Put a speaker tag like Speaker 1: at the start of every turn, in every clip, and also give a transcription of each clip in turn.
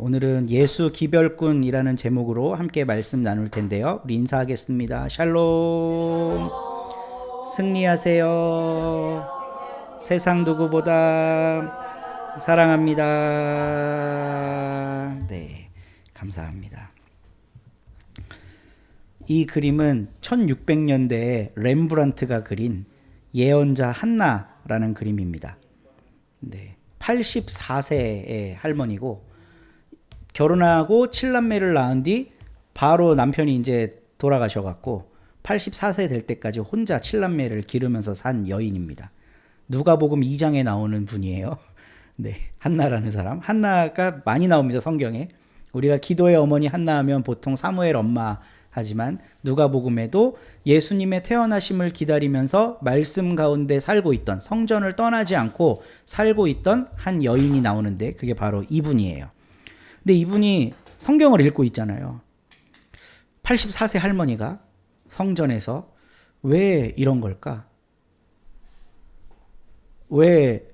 Speaker 1: 오늘은 예수 기별꾼이라는 제목으로 함께 말씀 나눌 텐데요. 우리 인사하겠습니다. 샬롬. 승리하세요. 세상 누구보다 사랑합니다. 네. 감사합니다. 이 그림은 1600년대에 렘브란트가 그린 예언자 한나라는 그림입니다. 네. 84세의 할머니고 결혼하고 7남매를 낳은 뒤 바로 남편이 이제 돌아가셔 갖고 84세 될 때까지 혼자 7남매를 기르면서 산 여인입니다. 누가복음 2장에 나오는 분이에요. 네. 한나라는 사람. 한나가 많이 나옵니다, 성경에. 우리가 기도의 어머니 한나 하면 보통 사무엘 엄마 하지만 누가복음에도 예수님의 태어나심을 기다리면서 말씀 가운데 살고 있던 성전을 떠나지 않고 살고 있던 한 여인이 나오는데 그게 바로 이분이에요. 근데 이분이 성경을 읽고 있잖아요. 84세 할머니가 성전에서 왜 이런 걸까? 왜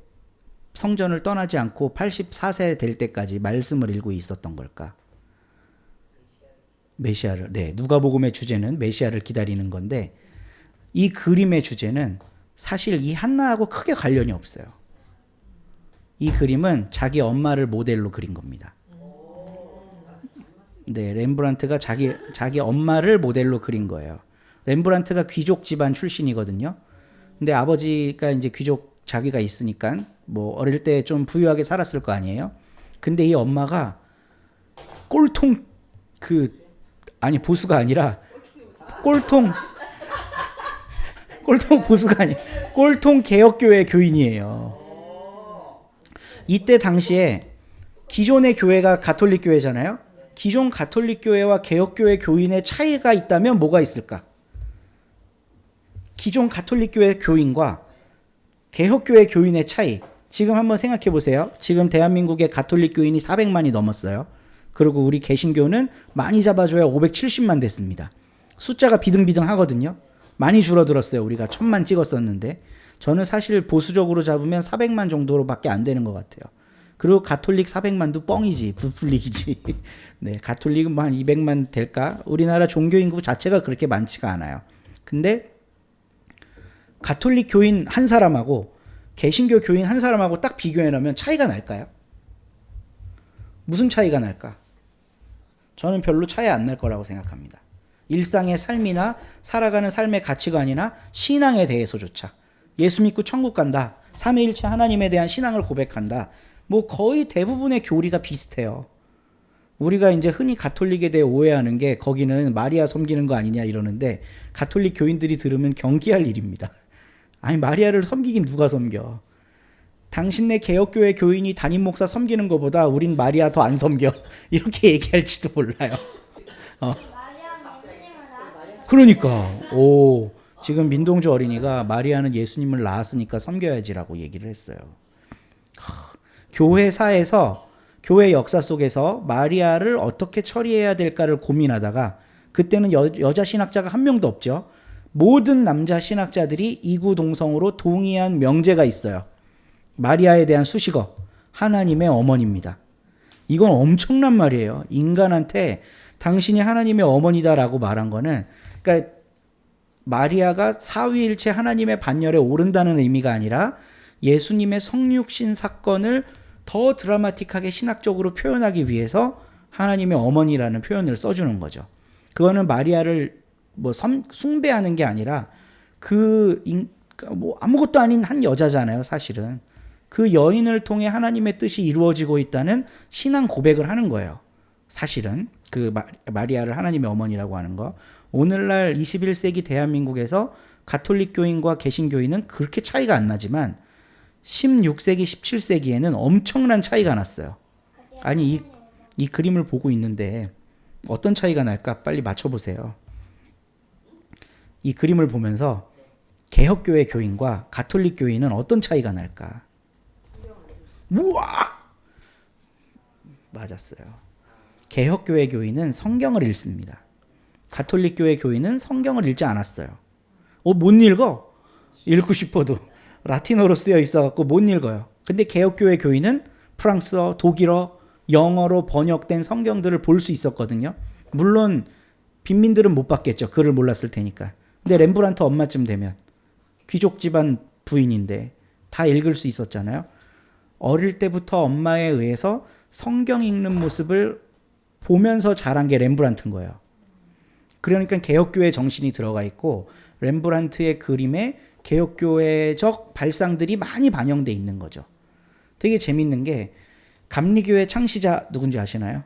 Speaker 1: 성전을 떠나지 않고 84세 될 때까지 말씀을 읽고 있었던 걸까? 메시아를 네 누가복음의 주제는 메시아를 기다리는 건데 이 그림의 주제는 사실 이 한나하고 크게 관련이 없어요. 이 그림은 자기 엄마를 모델로 그린 겁니다. 네, 렘브란트가 자기 자기 엄마를 모델로 그린 거예요. 렘브란트가 귀족 집안 출신이거든요. 근데 아버지가 이제 귀족 자기가 있으니까 뭐 어릴 때 좀 부유하게 살았을 거 아니에요. 근데 이 엄마가 꼴통 그 아니 보수가 아니라 꼴통 꼴통 보수가 아니 꼴통 개혁교회 교인이에요. 이때 당시에 기존의 교회가 가톨릭 교회잖아요. 기존 가톨릭 교회와 개혁 교회 교인의 차이가 있다면 뭐가 있을까? 기존 가톨릭 교회 교인과 개혁 교회 교인의 차이. 지금 한번 생각해 보세요. 지금 대한민국의 가톨릭 교인이 400만이 넘었어요. 그리고 우리 개신교는 많이 잡아줘야 570만 됐습니다. 숫자가 비등비등 하거든요. 많이 줄어들었어요. 우리가 천만 찍었었는데 저는 사실 보수적으로 잡으면 400만 정도로밖에 안 되는 것 같아요. 그리고 가톨릭 400만도 뻥이지 부풀리기지. 네, 가톨릭은 뭐 한 200만 될까? 우리나라 종교 인구 자체가 그렇게 많지가 않아요. 근데 가톨릭 교인 한 사람하고 개신교 교인 한 사람하고 딱 비교해 놓으면 차이가 날까요? 무슨 차이가 날까? 저는 별로 차이 안 날 거라고 생각합니다. 일상의 삶이나 살아가는 삶의 가치관이나 신앙에 대해서조차 예수 믿고 천국 간다. 삼위일체 하나님에 대한 신앙을 고백한다. 뭐 거의 대부분의 교리가 비슷해요. 우리가 이제 흔히 가톨릭에 대해 오해하는 게 거기는 마리아 섬기는 거 아니냐 이러는데 가톨릭 교인들이 들으면 경기할 일입니다. 아니 마리아를 섬기긴 누가 섬겨? 당신네 개혁교회 교인이 담임 목사 섬기는 것보다 우린 마리아 더 안 섬겨 이렇게 얘기할지도 몰라요. 어. 그러니까 오 지금 민동주 어린이가 마리아는 예수님을 낳았으니까 섬겨야지라고 얘기를 했어요. 교회사에서 교회 역사 속에서 마리아를 어떻게 처리해야 될까를 고민하다가 그때는 여, 여자 신학자가 한 명도 없죠. 모든 남자 신학자들이 이구동성으로 동의한 명제가 있어요. 마리아에 대한 수식어 하나님의 어머니입니다. 이건 엄청난 말이에요. 인간한테 당신이 하나님의 어머니다라고 말한 거는 그러니까 마리아가 사위일체 하나님의 반열에 오른다는 의미가 아니라 예수님의 성육신 사건을 더 드라마틱하게 신학적으로 표현하기 위해서 하나님의 어머니라는 표현을 써주는 거죠. 그거는 마리아를 뭐 섬, 숭배하는 게 아니라 그, 인, 뭐 아무것도 아닌 한 여자잖아요, 사실은. 그 여인을 통해 하나님의 뜻이 이루어지고 있다는 신앙 고백을 하는 거예요. 사실은. 그 마 리아를 하나님의 어머니라고 하는 거. 오늘날 21세기 대한민국에서 가톨릭 교인과 개신교인은 그렇게 차이가 안 나지만 16세기, 17세기에는 엄청난 차이가 났어요. 아니, 이, 이 그림을 보고 있는데 어떤 차이가 날까? 빨리 맞춰보세요. 이 그림을 보면서 개혁교회 교인과 가톨릭 교인은 어떤 차이가 날까? 우와! 맞았어요. 개혁교회 교인은 성경을 읽습니다. 가톨릭 교회 교인은 성경을 읽지 않았어요. 어, 못 읽어? 읽고 싶어도. 라틴어로 쓰여 있어갖고 못 읽어요. 근데 개혁교회 교인은 프랑스어, 독일어, 영어로 번역된 성경들을 볼 수 있었거든요. 물론 빈민들은 못 봤겠죠. 글을 몰랐을 테니까. 근데 렘브란트 엄마쯤 되면 귀족 집안 부인인데 다 읽을 수 있었잖아요. 어릴 때부터 엄마에 의해서 성경 읽는 모습을 보면서 자란 게 렘브란트인 거예요. 그러니까 개혁교회 정신이 들어가 있고 렘브란트의 그림에 개혁교회적 발상들이 많이 반영돼 있는 거죠. 되게 재밌는 게 감리교회 창시자 누군지 아시나요?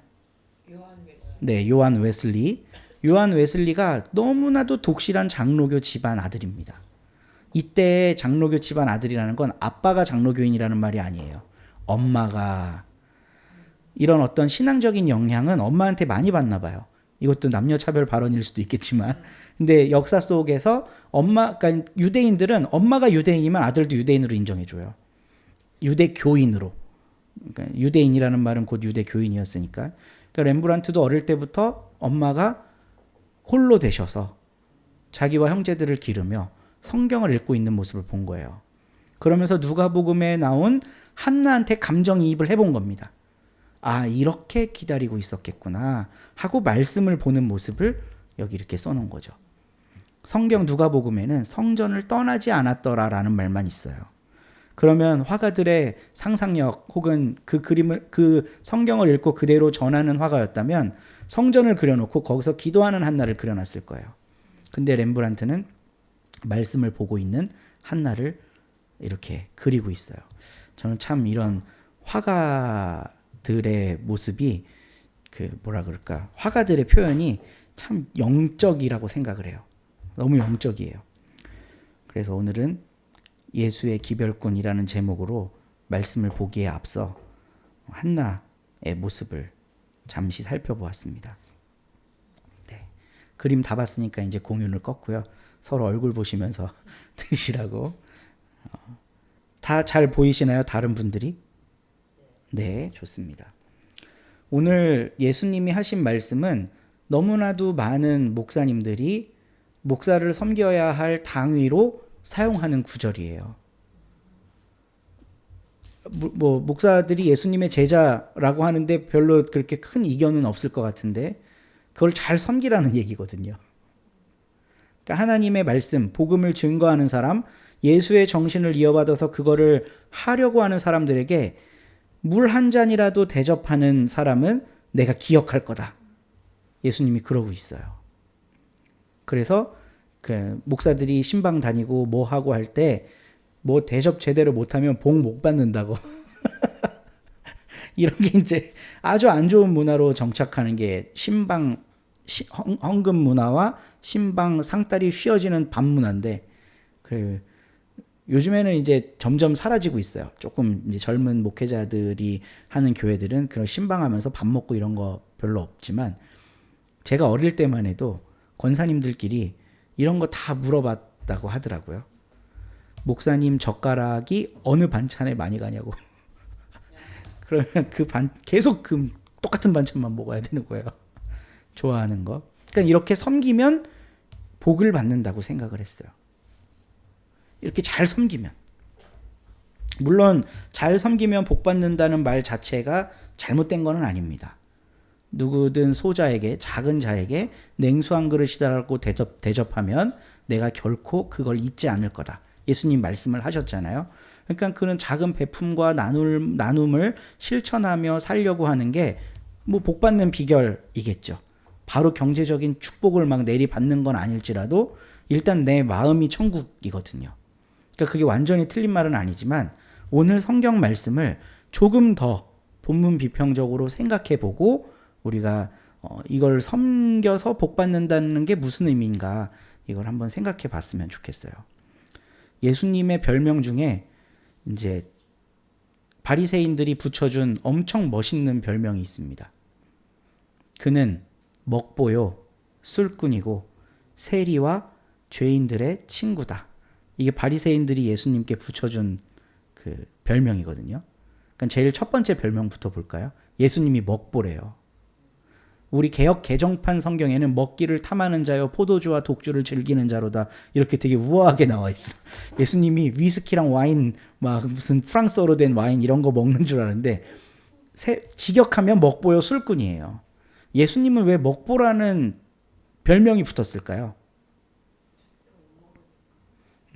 Speaker 1: 네, 요한 웨슬리. 요한 웨슬리가 너무나도 독실한 장로교 집안 아들입니다. 이때 장로교 집안 아들이라는 건 아빠가 장로교인이라는 말이 아니에요. 엄마가 이런 어떤 신앙적인 영향은 엄마한테 많이 받나 봐요. 이것도 남녀 차별 발언일 수도 있겠지만 근데 역사 속에서 엄마 그러니까 유대인들은 엄마가 유대인이면 아들도 유대인으로 인정해 줘요. 유대 교인으로. 그러니까 유대인이라는 말은 곧 유대 교인이었으니까. 그러니까 렘브란트도 어릴 때부터 엄마가 홀로 되셔서 자기와 형제들을 기르며 성경을 읽고 있는 모습을 본 거예요. 그러면서 누가복음에 나온 한나한테 감정이입을 해본 겁니다. 아, 이렇게 기다리고 있었겠구나 하고 말씀을 보는 모습을 여기 이렇게 써놓은 거죠. 성경 누가복음에는 성전을 떠나지 않았더라라는 말만 있어요. 그러면 화가들의 상상력 혹은 그 그림을 그 성경을 읽고 그대로 전하는 화가였다면 성전을 그려놓고 거기서 기도하는 한나를 그려놨을 거예요. 근데 렘브란트는 말씀을 보고 있는 한나를 이렇게 그리고 있어요. 저는 참 이런 화가 들의 모습이 그 뭐라 그럴까 화가들의 표현이 참 영적이라고 생각을 해요. 너무 영적이에요. 그래서 오늘은 예수의 기별꾼이라는 제목으로 말씀을 보기에 앞서 한나의 모습을 잠시 살펴보았습니다. 네. 그림 다 봤으니까 이제 공윤을 껐고요. 서로 얼굴 보시면서 드시라고. 어, 다잘 보이시나요? 다른 분들이? 네, 좋습니다. 오늘 예수님이 하신 말씀은 너무나도 많은 목사님들이 목사를 섬겨야 할 당위로 사용하는 구절이에요. 뭐, 뭐 목사들이 예수님의 제자라고 하는데 별로 그렇게 큰 이견은 없을 것 같은데 그걸 잘 섬기라는 얘기거든요. 그러니까 하나님의 말씀, 복음을 증거하는 사람, 예수의 정신을 이어받아서 그거를 하려고 하는 사람들에게 물 한 잔이라도 대접하는 사람은 내가 기억할 거다. 예수님이 그러고 있어요. 그래서 그 목사들이 신방 다니고 뭐 하고 할 때 뭐 대접 제대로 못하면 복못 받는다고 이런 게 이제 아주 안 좋은 문화로 정착하는 게 신방 시, 헌, 금 문화와 신방 상다리 휘어지는 반 문화인데 그 요즘에는 이제 점점 사라지고 있어요. 조금 이제 젊은 목회자들이 하는 교회들은 그런 신방하면서 밥 먹고 이런 거 별로 없지만 제가 어릴 때만 해도 권사님들끼리 이런 거 다 물어봤다고 하더라고요. 목사님 젓가락이 어느 반찬에 많이 가냐고. 그러면 그 반 계속 그 똑같은 반찬만 먹어야 되는 거예요. 좋아하는 거. 그러니까 이렇게 섬기면 복을 받는다고 생각을 했어요. 이렇게 잘 섬기면. 물론 잘 섬기면 복 받는다는 말 자체가 잘못된 거는 아닙니다. 누구든 소자에게 작은 자에게 냉수 한 그릇이다라고 대접, 대접하면 내가 결코 그걸 잊지 않을 거다. 예수님 말씀을 하셨잖아요. 그러니까 그는 작은 베품과 나눌, 나눔을 실천하며 살려고 하는 게 뭐 복받는 비결이겠죠. 바로 경제적인 축복을 막 내리받는 건 아닐지라도 일단 내 마음이 천국이거든요. 그러니까 그게 완전히 틀린 말은 아니지만 오늘 성경 말씀을 조금 더 본문 비평적으로 생각해 보고 우리가 어, 이걸 섬겨서 복 받는다는 게 무슨 의미인가 이걸 한번 생각해 봤으면 좋겠어요. 예수님의 별명 중에 이제 바리새인들이 붙여준 엄청 멋있는 별명이 있습니다. 그는 먹보요, 술꾼이고 세리와 죄인들의 친구다. 이게 바리새인들이 예수님께 붙여준 그 별명이거든요. 그러니까 제일 첫 번째 별명부터 볼까요? 예수님이 먹보래요. 우리 개혁 개정판 성경에는 먹기를 탐하는 자여 포도주와 독주를 즐기는 자로다 이렇게 되게 우아하게 나와 있어. 예수님이 위스키랑 와인 막 무슨 프랑스어로 된 와인 이런 거 먹는 줄 아는데 세, 직역하면 먹보요 술꾼이에요. 예수님은 왜 먹보라는 별명이 붙었을까요?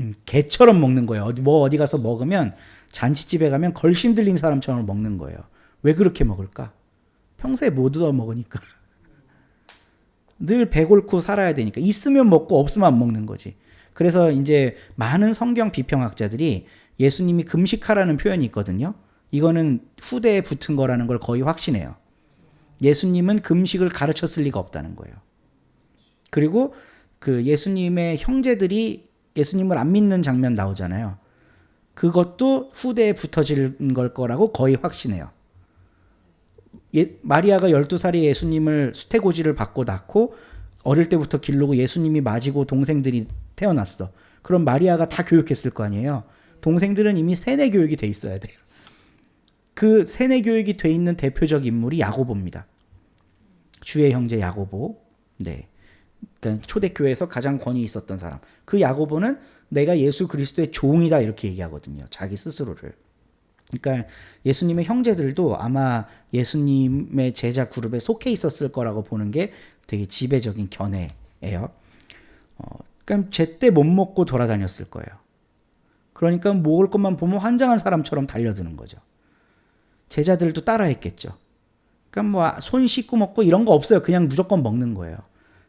Speaker 1: 음, 개처럼 먹는 거예요. 어디 뭐 어디 가서 먹으면 잔치집에 가면 걸신 들린 사람처럼 먹는 거예요. 왜 그렇게 먹을까? 평소에 못 얻어 먹으니까. 늘 배골고 살아야 되니까 있으면 먹고 없으면 안 먹는 거지. 그래서 이제 많은 성경 비평학자들이 예수님이 금식하라는 표현이 있거든요. 이거는 후대에 붙은 거라는 걸 거의 확신해요. 예수님은 금식을 가르쳤을 리가 없다는 거예요. 그리고 그 예수님의 형제들이 예수님을 안 믿는 장면 나오잖아요. 그것도 후대에 붙어질 걸 거라고 거의 확신해요. 예, 마리아가 12살에 예수님을 수태고지를 받고 낳고 어릴 때부터 기르고 예수님이 맞이고 동생들이 태어났어. 그럼 마리아가 다 교육했을 거 아니에요. 동생들은 이미 세뇌 교육이 돼 있어야 돼요. 그 세뇌 교육이 돼 있는 대표적 인물이 야고보입니다. 주의 형제 야고보. 네. 그러니까 초대교회에서 가장 권위 있었던 사람. 그 야고보는 내가 예수 그리스도의 종이다 이렇게 얘기하거든요. 자기 스스로를. 그러니까 예수님의 형제들도 아마 예수님의 제자 그룹에 속해 있었을 거라고 보는 게 되게 지배적인 견해예요. 어, 그러니까 제때 못 먹고 돌아다녔을 거예요. 그러니까 먹을 것만 보면 환장한 사람처럼 달려드는 거죠. 제자들도 따라했겠죠. 그러니까 뭐 손 씻고 먹고 이런 거 없어요. 그냥 무조건 먹는 거예요.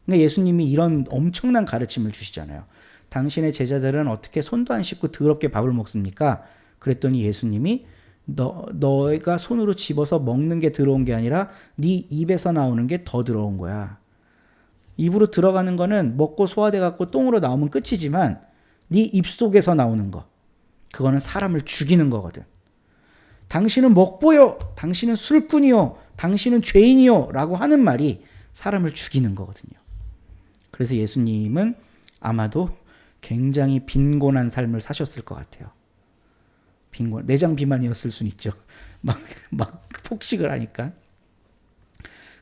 Speaker 1: 그러니까 예수님이 이런 엄청난 가르침을 주시잖아요. 당신의 제자들은 어떻게 손도 안 씻고 더럽게 밥을 먹습니까? 그랬더니 예수님이 너 너가 손으로 집어서 먹는 게 들어온 게 아니라 네 입에서 나오는 게더 들어온 거야. 입으로 들어가는 거는 먹고 소화돼 갖고 똥으로 나오면 끝이지만 네 입속에서 나오는 거 그거는 사람을 죽이는 거거든. 당신은 먹보요. 당신은 술꾼이요. 당신은 죄인이요. 라고 하는 말이 사람을 죽이는 거거든요. 그래서 예수님은 아마도 굉장히 빈곤한 삶을 사셨을 것 같아요. 빈곤, 내장 비만이었을 수는 있죠. 막, 막 폭식을 하니까.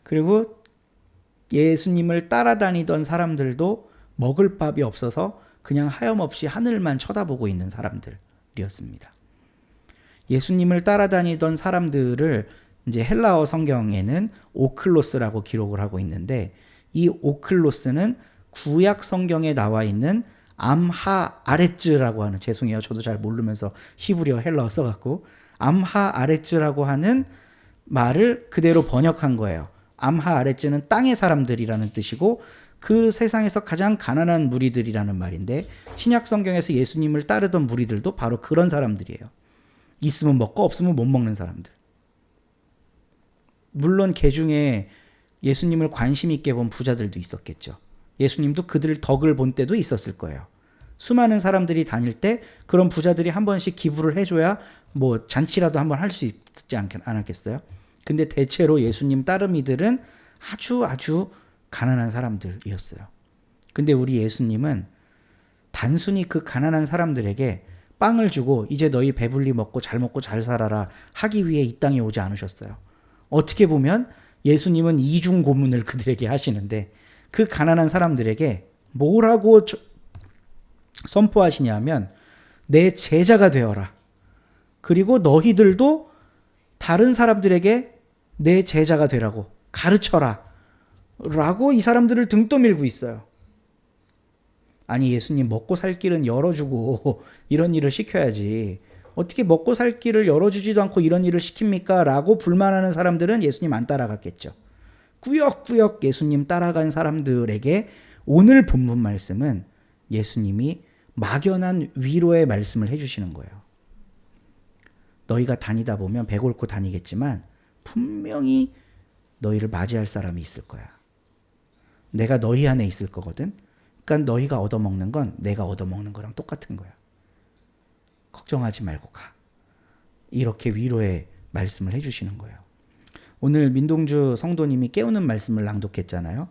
Speaker 1: 그리고 예수님을 따라다니던 사람들도 먹을 밥이 없어서 그냥 하염없이 하늘만 쳐다보고 있는 사람들이었습니다. 예수님을 따라다니던 사람들을 이제 헬라어 성경에는 오클로스라고 기록을 하고 있는데 이 오클로스는 구약 성경에 나와 있는 암하 아레츠라고 하는 죄송해요 저도 잘 모르면서 히브리어 헬라어 써갖고 암하 아레츠라고 하는 말을 그대로 번역한 거예요. 암하 아레츠는 땅의 사람들이라는 뜻이고 그 세상에서 가장 가난한 무리들이라는 말인데 신약 성경에서 예수님을 따르던 무리들도 바로 그런 사람들이에요. 있으면 먹고 없으면 못 먹는 사람들. 물론 개 중에 예수님을 관심 있게 본 부자들도 있었겠죠. 예수님도 그들 덕을 본 때도 있었을 거예요. 수많은 사람들이 다닐 때 그런 부자들이 한 번씩 기부를 해줘야 뭐 잔치라도 한 번 할 수 있지 않겠어요? 근데 대체로 예수님 따르미들은 아주 아주 가난한 사람들이었어요. 근데 우리 예수님은 단순히 그 가난한 사람들에게 빵을 주고 이제 너희 배불리 먹고 잘 먹고 잘 살아라 하기 위해 이 땅에 오지 않으셨어요. 어떻게 보면 예수님은 이중 고문을 그들에게 하시는데 그 가난한 사람들에게 뭐라고 선포하시냐면 내 제자가 되어라. 그리고 너희들도 다른 사람들에게 내 제자가 되라고 가르쳐라. 라고 이 사람들을 등 떠밀고 있어요. 아니, 예수님 먹고 살 길은 열어주고 이런 일을 시켜야지. 어떻게 먹고 살 길을 열어주지도 않고 이런 일을 시킵니까? 라고 불만하는 사람들은 예수님 안 따라갔겠죠. 꾸역꾸역 예수님 따라간 사람들에게 오늘 본문 말씀은 예수님이 막연한 위로의 말씀을 해주시는 거예요. 너희가 다니다 보면 배 골고 다니겠지만 분명히 너희를 맞이할 사람이 있을 거야. 내가 너희 안에 있을 거거든. 그러니까 너희가 얻어먹는 건 내가 얻어먹는 거랑 똑같은 거야. 걱정하지 말고 가. 이렇게 위로의 말씀을 해주시는 거예요. 오늘 민동주 성도님이 깨우는 말씀을 낭독했잖아요.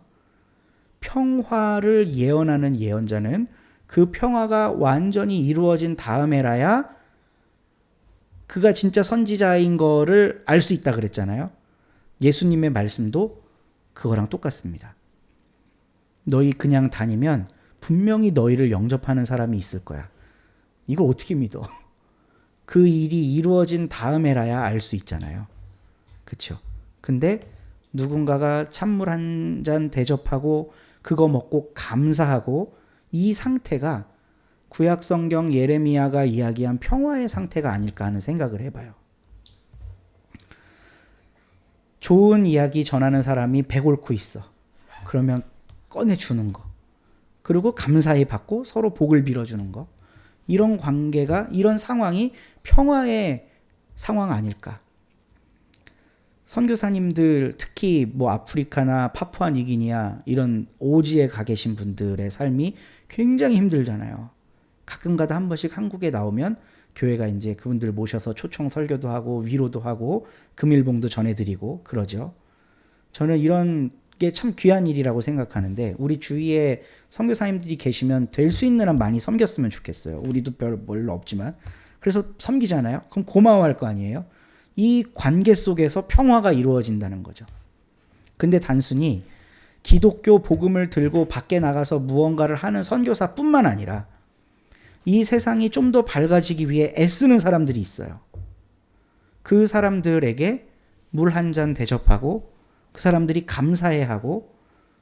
Speaker 1: 평화를 예언하는 예언자는 그 평화가 완전히 이루어진 다음에라야 그가 진짜 선지자인 거를 알 수 있다 그랬잖아요. 예수님의 말씀도 그거랑 똑같습니다. 너희 그냥 다니면 분명히 너희를 영접하는 사람이 있을 거야. 이걸 어떻게 믿어? 그 일이 이루어진 다음에라야 알 수 있잖아요. 그쵸? 근데 누군가가 찬물 한 잔 대접하고 그거 먹고 감사하고 이 상태가 구약 성경 예레미야가 이야기한 평화의 상태가 아닐까 하는 생각을 해봐요. 좋은 이야기 전하는 사람이 배골고 있어. 그러면 꺼내 주는 거. 그리고 감사히 받고 서로 복을 빌어주는 거. 이런 관계가, 이런 상황이 평화의 상황 아닐까. 선교사님들, 특히 뭐 아프리카나 파푸아 니기니아 이런 오지에 가 계신 분들의 삶이 굉장히 힘들잖아요. 가끔 가다 한 번씩 한국에 나오면 교회가 이제 그분들 모셔서 초청 설교도 하고 위로도 하고 금일봉도 전해드리고 그러죠. 저는 이런 게 참 귀한 일이라고 생각하는데 우리 주위에 선교사님들이 계시면 될 수 있는 한 많이 섬겼으면 좋겠어요. 우리도 별 별로 없지만 그래서 섬기잖아요. 그럼 고마워할 거 아니에요. 이 관계 속에서 평화가 이루어진다는 거죠. 근데 단순히 기독교 복음을 들고 밖에 나가서 무언가를 하는 선교사뿐만 아니라 이 세상이 좀 더 밝아지기 위해 애쓰는 사람들이 있어요. 그 사람들에게 물 한 잔 대접하고 그 사람들이 감사해하고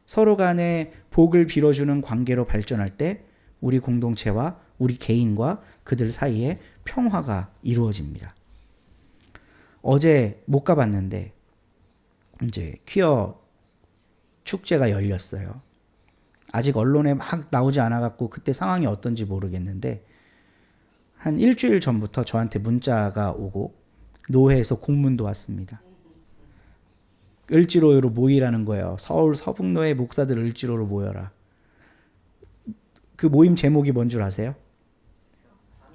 Speaker 1: 서로 간에 복을 빌어주는 관계로 발전할 때 우리 공동체와 우리 개인과 그들 사이에 평화가 이루어집니다. 어제 못 가봤는데 이제 퀴어 축제가 열렸어요. 아직 언론에 막 나오지 않아 갖고 그때 상황이 어떤지 모르겠는데 한 일주일 전부터 저한테 문자가 오고 노회에서 공문도 왔습니다. 을지로로 모이라는 거예요. 서울 서북로의 목사들 을지로로 모여라. 그 모임 제목이 뭔 줄 아세요?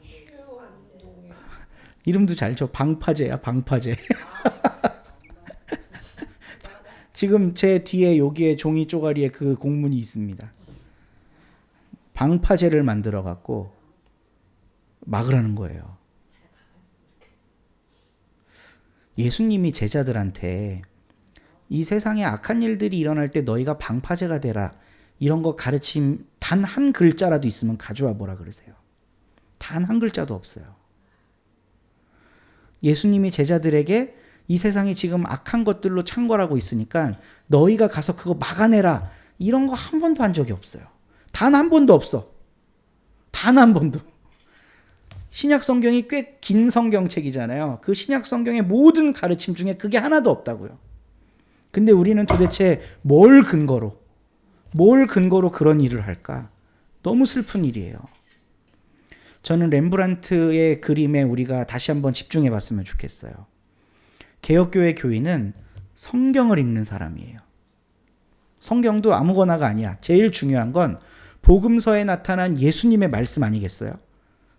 Speaker 1: 이름도 잘 쳐. 방파제야, 방파제. 지금 제 뒤에 여기에 종이 쪼가리에 그 공문이 있습니다. 방파제를 만들어 갖고 막으라는 거예요. 예수님이 제자들한테 이 세상에 악한 일들이 일어날 때 너희가 방파제가 되라 이런 거 가르침 단 한 글자라도 있으면 가져와 보라 그러세요. 단 한 글자도 없어요. 예수님이 제자들에게 이 세상이 지금 악한 것들로 창궐하고 있으니까 너희가 가서 그거 막아내라. 이런 거 한 번도 한 적이 없어요. 단 한 번도 없어. 단 한 번도. 신약 성경이 꽤 긴 성경책이잖아요. 그 신약 성경의 모든 가르침 중에 그게 하나도 없다고요. 근데 우리는 도대체 뭘 근거로, 뭘 근거로 그런 일을 할까? 너무 슬픈 일이에요. 저는 렘브란트의 그림에 우리가 다시 한번 집중해 봤으면 좋겠어요. 개혁교회 교인은 성경을 읽는 사람이에요. 성경도 아무거나가 아니야. 제일 중요한 건 복음서에 나타난 예수님의 말씀 아니겠어요?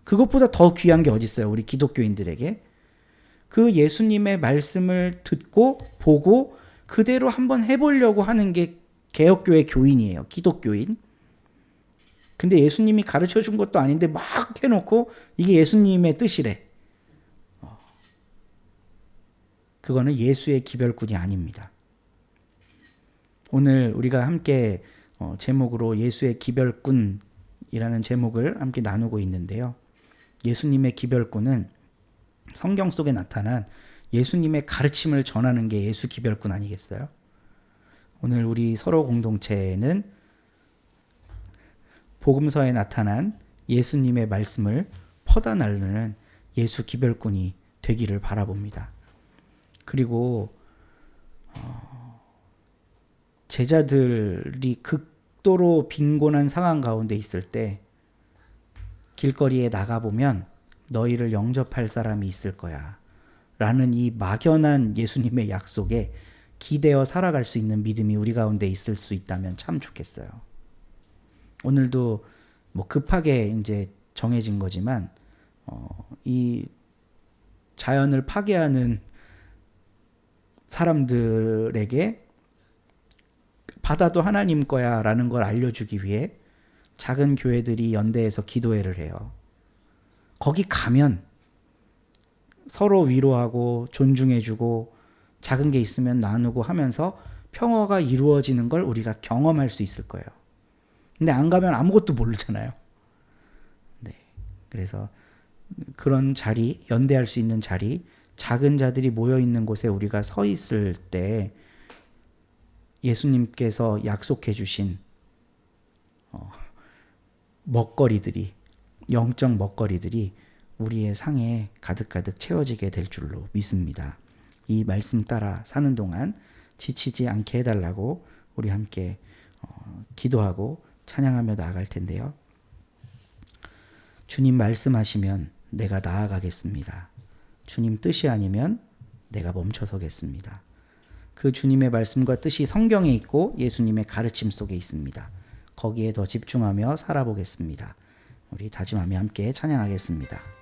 Speaker 1: 그것보다 더 귀한 게 어디 있어요? 우리 기독교인들에게. 그 예수님의 말씀을 듣고 보고 그대로 한번 해보려고 하는 게 개혁교회 교인이에요. 기독교인. 근데 예수님이 가르쳐 준 것도 아닌데 막 해놓고 이게 예수님의 뜻이래. 어. 그거는 예수의 기별꾼이 아닙니다. 오늘 우리가 함께 어, 제목으로 예수의 기별꾼이라는 제목을 함께 나누고 있는데요. 예수님의 기별꾼은 성경 속에 나타난 예수님의 가르침을 전하는 게 예수 기별꾼 아니겠어요? 오늘 우리 서로 공동체는 복음서에 나타난 예수님의 말씀을 퍼다 날르는 예수 기별꾼이 되기를 바라봅니다. 그리고 어, 제자들이 극도로 빈곤한 상황 가운데 있을 때 길거리에 나가 보면 너희를 영접할 사람이 있을 거야. 라는 이 막연한 예수님의 약속에 기대어 살아갈 수 있는 믿음이 우리 가운데 있을 수 있다면 참 좋겠어요. 오늘도 뭐 급하게 이제 정해진 거지만 어, 이 자연을 파괴하는 사람들에게 바다도 하나님 거야라는 걸 알려주기 위해 작은 교회들이 연대해서 기도회를 해요. 거기 가면 서로 위로하고 존중해주고 작은 게 있으면 나누고 하면서 평화가 이루어지는 걸 우리가 경험할 수 있을 거예요. 근데 안 가면 아무것도 모르잖아요. 네. 그래서 그런 자리, 연대할 수 있는 자리 작은 자들이 모여 있는 곳에 우리가 서 있을 때 예수님께서 약속해 주신 어, 먹거리들이 영적 먹거리들이 우리의 상에 가득가득 채워지게 될 줄로 믿습니다. 이 말씀 따라 사는 동안 지치지 않게 해달라고 우리 함께 어, 기도하고 찬양하며 나아갈 텐데요. 주님 말씀하시면 내가 나아가겠습니다. 주님 뜻이 아니면 내가 멈춰서겠습니다. 그 주님의 말씀과 뜻이 성경에 있고 예수님의 가르침 속에 있습니다. 거기에 더 집중하며 살아보겠습니다. 우리 다짐하며 함께 찬양하겠습니다.